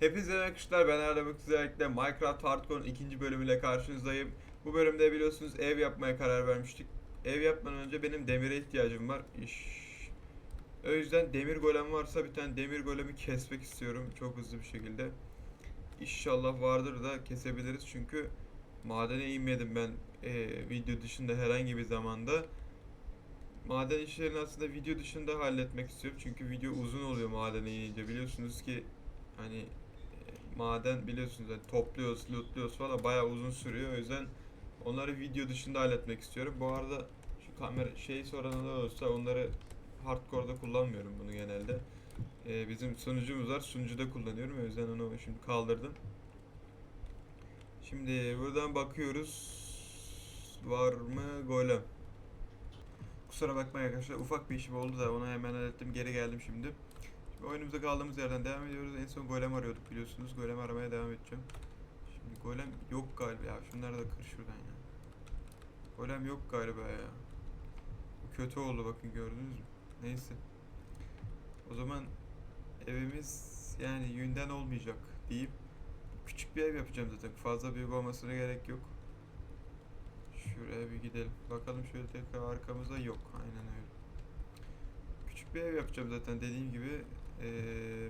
Hepinize merhaba arkadaşlar ben Erdem Öksüzerlik'te Minecraft Hardcore'un ikinci bölümüyle karşınızdayım. Bu bölümde biliyorsunuz ev yapmaya karar vermiştik. Ev yapmadan önce benim demire ihtiyacım var. İş. O yüzden demir golem varsa bir tane demir golemi kesmek istiyorum çok hızlı bir şekilde. İnşallah vardır da kesebiliriz çünkü madene inmedim ben eee, video dışında herhangi bir zamanda. Maden işlerini aslında video dışında halletmek istiyorum çünkü video uzun oluyor madene inince biliyorsunuz ki hani e, maden biliyorsunuz hani topluyoruz, lootluyoruz falan bayağı uzun sürüyor. O yüzden onları video dışında halletmek istiyorum. Bu arada şu kamera şey soranlar olursa onları hardcore'da kullanmıyorum bunu genelde. Ee, bizim sunucumuz var. Sunucuda kullanıyorum. O yüzden onu şimdi kaldırdım. Şimdi buradan bakıyoruz. Var mı golem? Kusura bakmayın arkadaşlar. Ufak bir işim oldu da onu hemen hallettim. Geri geldim şimdi. Şimdi oyunumuza kaldığımız yerden devam ediyoruz. En son golem arıyorduk biliyorsunuz. Golem aramaya devam edeceğim. Şimdi golem yok galiba ya. Şunları da kır şuradan ya. Golem yok galiba ya. Bu kötü oldu bakın gördünüz mü? Neyse. O zaman evimiz yani yünden olmayacak deyip küçük bir ev yapacağım zaten. Fazla büyük olmasına gerek yok. Şuraya bir gidelim. Bakalım şöyle tekrar arkamızda yok. Aynen öyle. Bir ev yapacağım zaten dediğim gibi. Ee,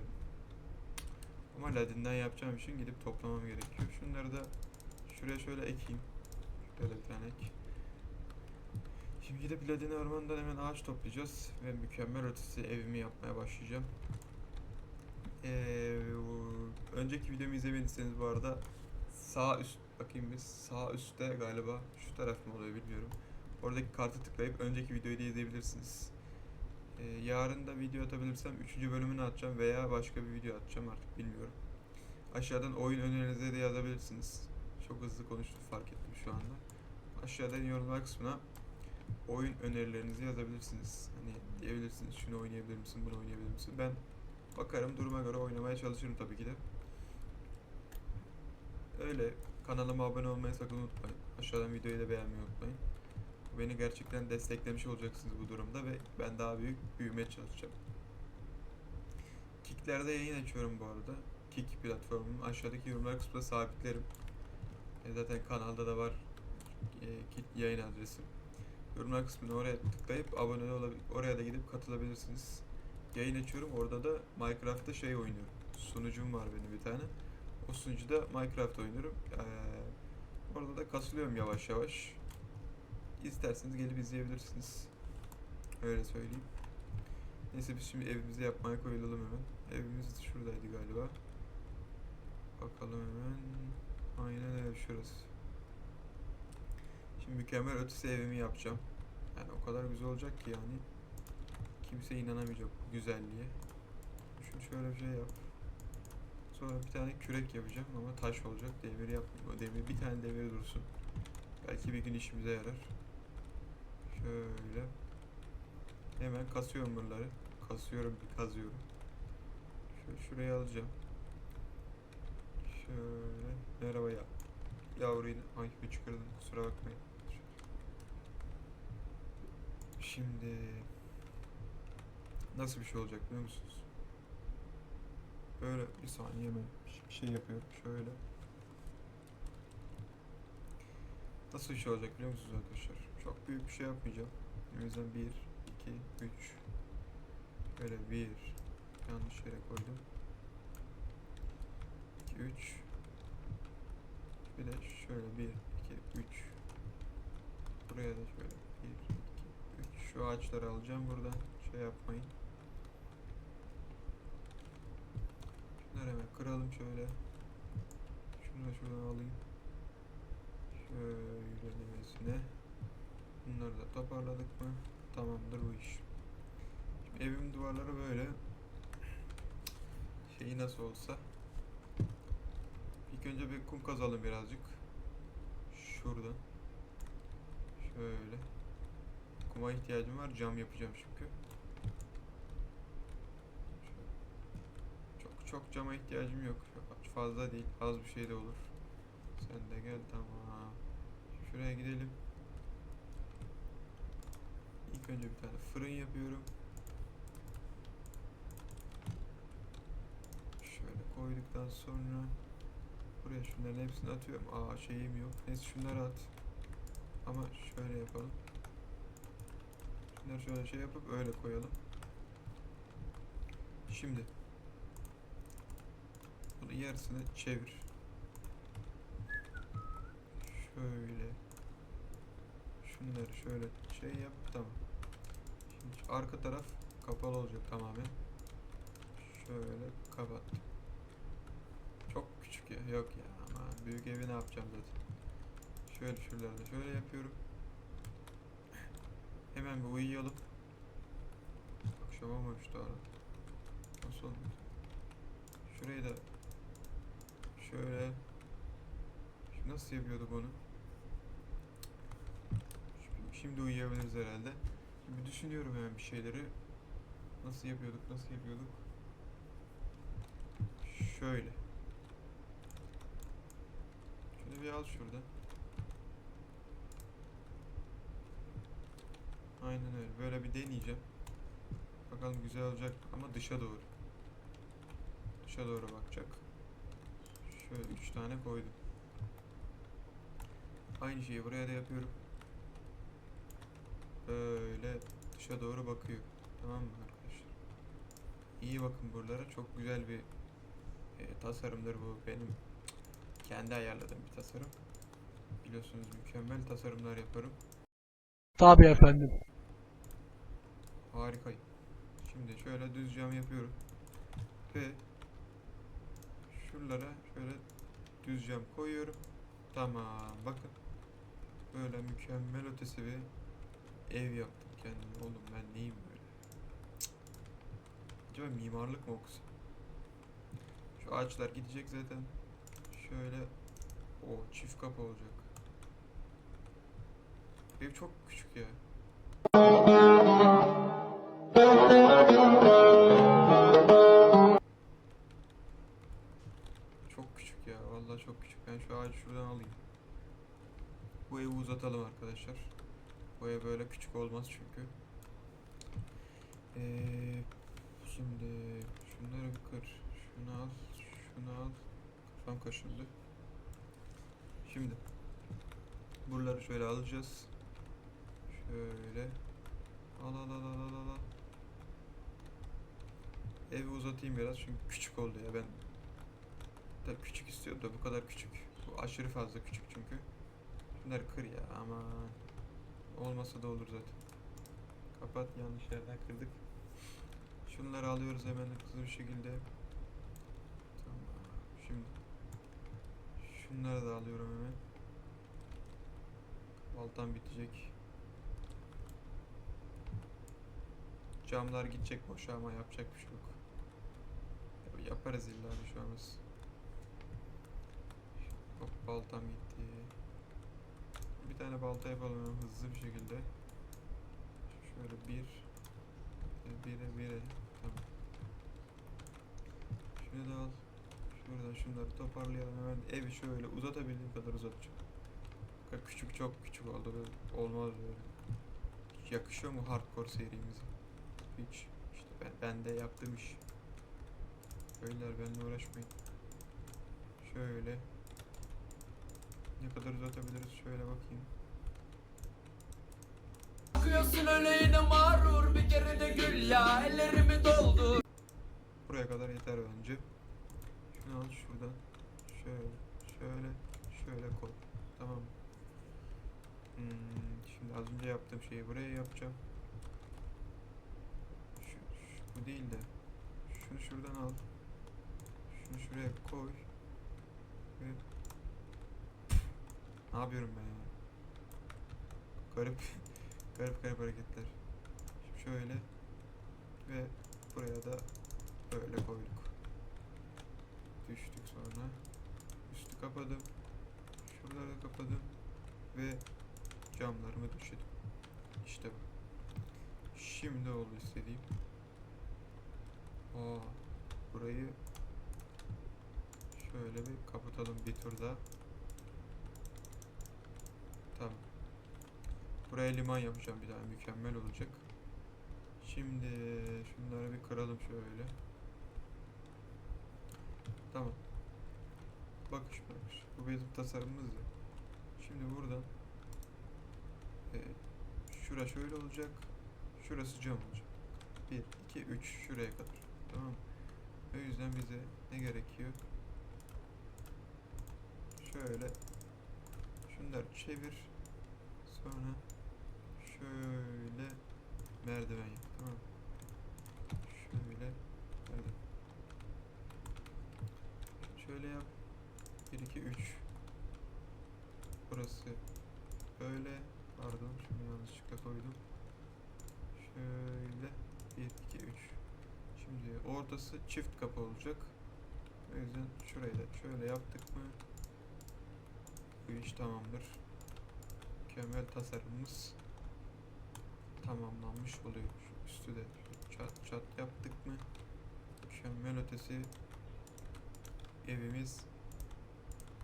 ama ladinden yapacağım için gidip toplamam gerekiyor. Şunları da şuraya şöyle ekeyim. Şöyle bir tane ek. Şimdi gidip ladin ormanından hemen ağaç toplayacağız ve mükemmel ötesi evimi yapmaya başlayacağım. Ee, önceki videomu izlemediyseniz bu arada sağ üst bakayım biz sağ üstte galiba şu taraf mı oluyor bilmiyorum. Oradaki kartı tıklayıp önceki videoyu da izleyebilirsiniz. Yarın da video atabilirsem 3. bölümünü atacağım veya başka bir video atacağım artık bilmiyorum. Aşağıdan oyun önerilerinizi de yazabilirsiniz. Çok hızlı konuştum fark ettim şu anda. Aşağıdan yorumlar kısmına oyun önerilerinizi yazabilirsiniz. Hani diyebilirsiniz şunu oynayabilir misin, bunu oynayabilir misin? Ben bakarım duruma göre oynamaya çalışırım tabii ki de. Öyle kanalıma abone olmayı sakın unutmayın. Aşağıdan videoyu da beğenmeyi unutmayın. Beni gerçekten desteklemiş olacaksınız bu durumda ve ben daha büyük büyümeye çalışacağım. Kick'lerde yayın açıyorum bu arada. Kick platformunun aşağıdaki yorumlar kısmında sabitlerim. E, zaten kanalda da var e, Kick yayın adresim. Yorumlar kısmına oraya tıklayıp abone olabilir, oraya da gidip katılabilirsiniz. Yayın açıyorum. Orada da Minecraft'ta şey oynuyorum. Sunucum var benim bir tane. O sunucuda Minecraft oynuyorum. Ee, orada da kasılıyorum yavaş yavaş. İsterseniz gelip izleyebilirsiniz. Öyle söyleyeyim. Neyse biz şimdi evimizi yapmaya koyulalım hemen. Evimiz şuradaydı galiba. Bakalım hemen. Aynen öyle şurası. Şimdi mükemmel ötesi evimi yapacağım. Yani o kadar güzel olacak ki yani. Kimse inanamayacak bu güzelliğe. Şunu şöyle bir şey yap. Sonra bir tane kürek yapacağım ama taş olacak. Demir yapmayayım. O demir bir tane demir dursun. Belki bir gün işimize yarar. Şöyle. Hemen kasıyorum buraları. Kasıyorum, kazıyorum. Şöyle şuraya alacağım. Şöyle. Merhaba ya. Yavru yine. Ay hıçkırdım kusura bakmayın. Şimdi nasıl bir şey olacak biliyor musunuz? Böyle bir saniye bir şey yapıyorum şöyle. Nasıl bir şey olacak biliyor musunuz arkadaşlar? Çok büyük bir şey yapmayacağım. O yüzden 1, 2, 3 Böyle 1 Yanlış yere koydum. 2, 3 Bir de şöyle 1, 2, 3 Buraya da şöyle 1, 2, 3 Şu ağaçları alacağım buradan. Şey yapmayın. Şunları hemen kıralım şöyle. Şunu da şuradan alayım nevesine Bunları da toparladık mı? Tamamdır bu iş. Şimdi evimin duvarları böyle. Şeyi nasıl olsa. İlk önce bir kum kazalım birazcık. Şuradan. Şöyle. Kuma ihtiyacım var. Cam yapacağım çünkü. Çok çok cama ihtiyacım yok. Fazla değil. Az bir şey de olur. Sen de gel tamam. Şuraya gidelim. İlk önce bir tane fırın yapıyorum. Şöyle koyduktan sonra buraya şunların hepsini atıyorum. Aa şeyim yok. Neyse şunları at. Ama şöyle yapalım. Şunları şöyle şey yapıp öyle koyalım. Şimdi bunu yarısını çevir. Şöyle. Şunları şöyle şey yap. Tamam. Şimdi arka taraf kapalı olacak tamamen. Şöyle kapat. Çok küçük ya. Yok ya ama büyük evi ne yapacağım zaten. Şöyle şuralarda şöyle yapıyorum. Hemen bir uyuyalım. Akşam olmamış daha. Nasıl olmuş? Şurayı da şöyle Şimdi nasıl yapıyorduk onu? Şimdi- uyuyabiliriz herhalde. Şimdi düşünüyorum hemen bir şeyleri. Nasıl yapıyorduk? Nasıl yapıyorduk? Şöyle. Şunu bir al şuradan. Aynen öyle. Böyle bir deneyeceğim. Bakalım güzel olacak ama dışa doğru. Dışa doğru bakacak. Şöyle üç tane koydum. Aynı şeyi buraya da yapıyorum. Böyle dışa doğru bakıyor. Tamam mı arkadaşlar? İyi bakın buralara. Çok güzel bir e, tasarımdır bu. Benim kendi ayarladığım bir tasarım. Biliyorsunuz mükemmel tasarımlar yaparım. Tabii efendim. Harikayım. Şimdi şöyle düz cam yapıyorum. Ve şuralara şöyle düz cam koyuyorum. Tamam. Bakın. Böyle mükemmel ötesi bir ev yaptım kendime. Oğlum ben neyim böyle? Acaba mimarlık mı okusam? Şu ağaçlar gidecek zaten. Şöyle o çift kapı olacak. Ev çok küçük ya. Çok küçük ya. Vallahi çok küçük. Ben şu ağacı şuradan alayım. Bu evi uzatalım arkadaşlar. Bu ev böyle küçük olmaz çünkü. Ee, şimdi şunları kır. Şunu al. Şunu al. Kafam kaşındı. Şimdi buraları şöyle alacağız. Şöyle. Al al al al al al. Evi uzatayım biraz çünkü küçük oldu ya ben da küçük istiyordum da bu kadar küçük. Bu aşırı fazla küçük çünkü. Şunları kır ya aman. Olmasa da olur zaten. Kapat yanlış yerden kırdık. Şunları alıyoruz hemen hızlı bir şekilde. Tamam. Şimdi şunları da alıyorum hemen. Baltam bitecek. Camlar gidecek boşa ama yapacak bir şey yok. Ya Yaparız illa bir şey olmaz. Hop baltam gitti. Bir tane balta yapalım hızlı bir şekilde. Şöyle bir. Bire bire. Tamam. Şunu da al. Şuradan şunları toparlayalım hemen. Evi şöyle uzatabildiğim kadar uzatacağım. Bak Küçük çok küçük oldu böyle. Olmaz böyle. Yakışıyor mu hardcore serimize? Hiç. İşte ben, ben de yaptığım iş. Beyler benimle uğraşmayın. Şöyle. Ne kadar uzatabiliriz şöyle bakayım. Bakıyorsun öyle yine mağrur bir kere de gül ya ellerimi doldur Buraya kadar yeter bence. Şunu al şuradan. Şöyle, şöyle, şöyle koy. Tamam. Hmm, şimdi az önce yaptığım şeyi buraya yapacağım. Şu, şu- bu değil de. Şunu şuradan al. Şunu şuraya koy. Ve ne yapıyorum ben ya? Garip, garip garip hareketler. Şimdi şöyle ve buraya da böyle koyduk. Düştük sonra. Üstü kapadım. Şuraları kapadım. Ve camlarımı döşedim. İşte bu. Şimdi oldu istediğim. Aa, burayı şöyle bir kapatalım bir tur daha. Tamam. Buraya liman yapacağım bir daha mükemmel olacak. Şimdi şunları bir kıralım şöyle. Tamam. Bakış bakış. Bu bizim tasarımımız ya. Şimdi buradan e, şura şöyle olacak. Şurası cam olacak. 1, 2, 3 şuraya kadar. Tamam? O yüzden bize ne gerekiyor? Şöyle şunları çevir. Sonra şöyle merdiven yap. Tamam? Şöyle merdiven. Şöyle yap. 1, 2, 3. Burası böyle. Pardon şunu yanlışlıkla koydum. Şöyle 1, 2, 3. Şimdi ortası çift kapı olacak. O yüzden şurayı da şöyle yaptık mı bu iş tamamdır. Mükemmel tasarımımız tamamlanmış oluyor. Üstü de çat çat yaptık mı mükemmel ötesi evimiz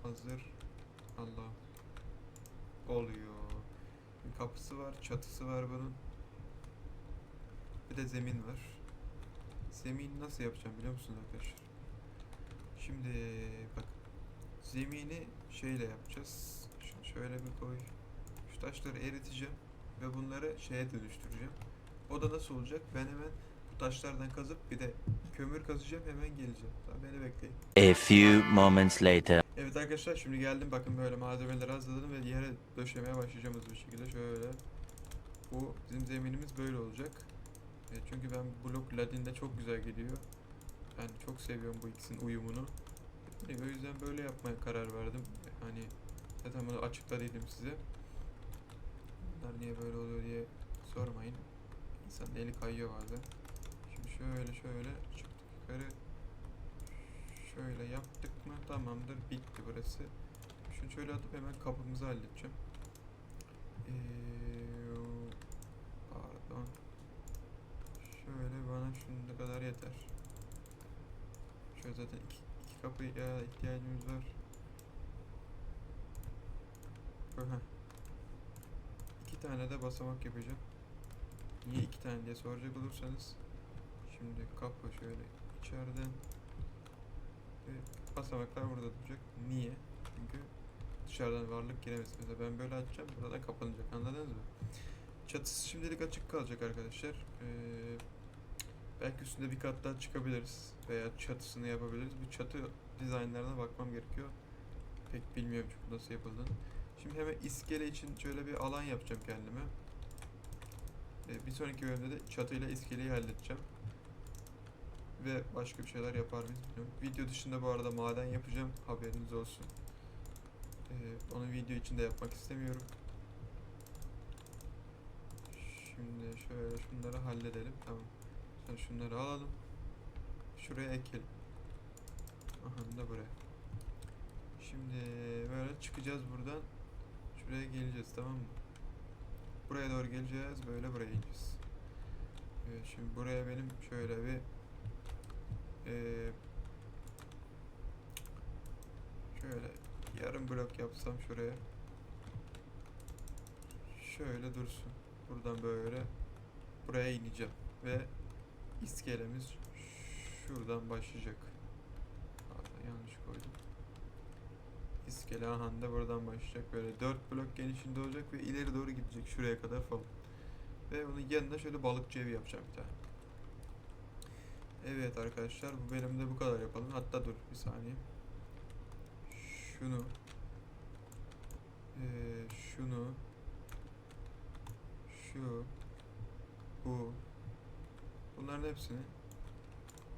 hazır. Allah oluyor. Kapısı var, çatısı var bunun. Bir de zemin var. Zemin nasıl yapacağım biliyor musunuz arkadaşlar? Şimdi bak zemini şeyle yapacağız. Şunu şöyle bir koy. Şu taşları eriteceğim ve bunları şeye dönüştüreceğim. O da nasıl olacak? Ben hemen bu taşlardan kazıp bir de kömür kazacağım hemen geleceğim. Tamam beni bekleyin. A few moments later. Evet arkadaşlar şimdi geldim bakın böyle malzemeleri hazırladım ve yere döşemeye başlayacağım hızlı bir şekilde şöyle. Bu bizim zeminimiz böyle olacak. E, çünkü ben blok ladinde çok güzel gidiyor. Ben çok seviyorum bu ikisinin uyumunu. E, o yüzden böyle yapmaya karar verdim. Hani zaten bunu açıkladıydım size. Bunlar niye böyle oluyor diye sormayın. İnsanın eli kayıyor bazen. Şimdi şöyle şöyle çıktık yukarı. Şöyle yaptık mı tamamdır bitti burası. Şunu şöyle atıp hemen kapımızı halledeceğim. Ee, pardon. Şöyle bana şunun kadar yeter. Şöyle zaten iki, iki kapıya ihtiyacımız var. Aha. Tane de basamak yapacağım. Niye iki tane diye soracak olursanız. Şimdi kapı şöyle içeriden ve basamaklar burada duracak. Niye? Çünkü dışarıdan varlık giremesin. Mesela ben böyle açacağım, burada kapanacak. Anladınız mı? Çatısı şimdilik açık kalacak arkadaşlar. Ee, belki üstünde bir kat daha çıkabiliriz. Veya çatısını yapabiliriz. Bu çatı dizaynlarına bakmam gerekiyor. Pek bilmiyorum çünkü nasıl yapıldığını. Şimdi hemen iskele için şöyle bir alan yapacağım kendime. Ee, bir sonraki bölümde de çatıyla iskeleyi halledeceğim ve başka bir şeyler yapar mıyız bilmiyorum. Video dışında bu arada maden yapacağım. Haberiniz olsun. Ee, onu video içinde yapmak istemiyorum. Şimdi şöyle şunları halledelim. Tamam. Sonra şunları alalım. Şuraya ekelim. Aha da buraya. Şimdi böyle çıkacağız buradan. Şuraya geleceğiz tamam mı? Buraya doğru geleceğiz. Böyle buraya ineceğiz. Evet, şimdi buraya benim şöyle bir ee, şöyle yarım blok yapsam şuraya. Şöyle dursun. Buradan böyle buraya ineceğim ve iskelemiz şuradan başlayacak. Pardon, yanlış koydum. İskele aha da buradan başlayacak. Böyle 4 blok genişliğinde olacak ve ileri doğru gidecek şuraya kadar falan. Ve onun yanına şöyle balıkçı evi yapacağım bir tane. Evet arkadaşlar bu bölümde bu kadar yapalım. Hatta dur bir saniye. Şunu eee, şunu şu bu bunların hepsini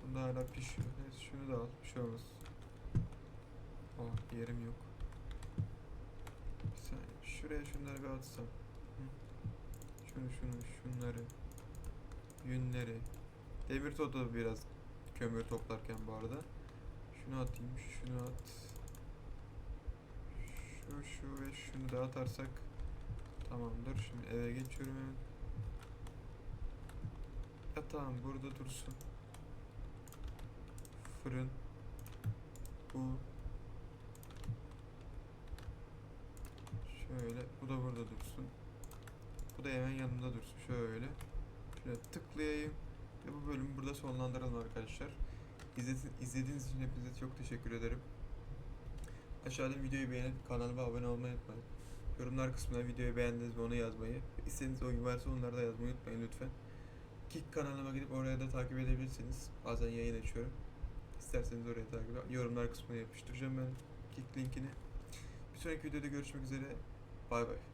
Bunda hala pişiyor. Neyse şunu da al. Bir şey olmaz. Oh yerim yok. Şuraya şunları bir atsam. Şunu şunu şunları. Yünleri. Demir topladı biraz kömür toplarken bu arada. Şunu atayım, şunu at. Şu, şu ve şunu da atarsak tamamdır. Şimdi eve geçiyorum hemen. Yatağım burada dursun. Fırın. Bu. Şöyle. Bu da burada dursun. Bu da hemen yanında dursun. Şöyle. Şöyle tıklayayım. Ve bu bölümü burada sonlandıralım arkadaşlar. İzledi- izlediğiniz için hepinize çok teşekkür ederim. Aşağıdan videoyu beğenip kanalıma abone olmayı unutmayın. Yorumlar kısmına videoyu beğendiniz mi onu yazmayı. İstediğiniz oyun varsa onları da yazmayı unutmayın lütfen. Kick kanalıma gidip oraya da takip edebilirsiniz. Bazen yayın açıyorum. İsterseniz oraya takip edin. Yorumlar kısmına yapıştıracağım ben Kick linkini. Bir sonraki videoda görüşmek üzere. Bay bay.